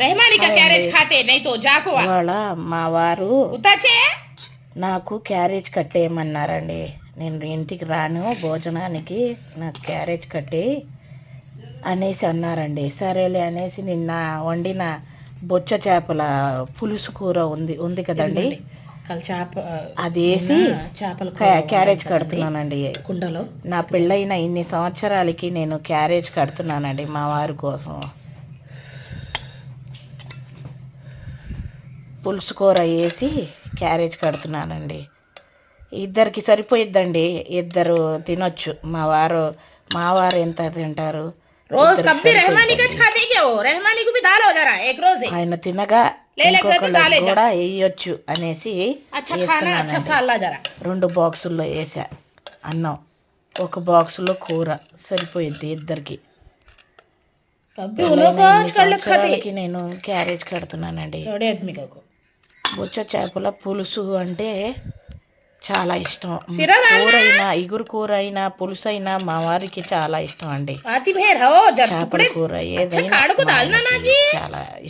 రెహమానిక carriage ఖాతే నైతో జాకువా. మా వారు ఉతాచే నాకు క్యారేజ్ కట్టేయమన్నారండి. నేను ఇంటికి రాను భోజనానికి నాకు క్యారేజ్ కట్టి అనేసి అన్నారండి. సరేలే అనేసి నిన్న వండిన బొచ్చ చేపల పులుసు కూర ఉంది ఉంది కదండి. చేప అది వేసి చేపలు క్యారేజ్ కడుతున్నానండి. కుండలో? నా పెళ్ళైన ఇన్ని సంవత్సరాలకి నేను క్యారేజ్ కడుతున్నానండి మా వారి కోసం. పులుసు కూర వేసి క్యారేజ్ కడుతున్నానండి. ఇద్దరికి సరిపోయిద్దండి. ఇద్దరు తినొచ్చు. మా వారు మా వారు ఎంత తింటారు? ఆయన తినగా కూడా వేయొచ్చు అనేసి రెండు బాక్సుల్లో వేసా. అన్నం ఒక బాక్సులో కూర. సరిపోయింది ఇద్దరికి. నేను క్యారేజ్ కడుతున్నానండి. బుచ్చ చేపల పులుసు అంటే చాలా ఇష్టం. కూరైనా ఇగురు కూర అయినా పులుసు అయినా మా వారికి చాలా ఇష్టం అండి. చేపల కూర ఏదైనా చాలా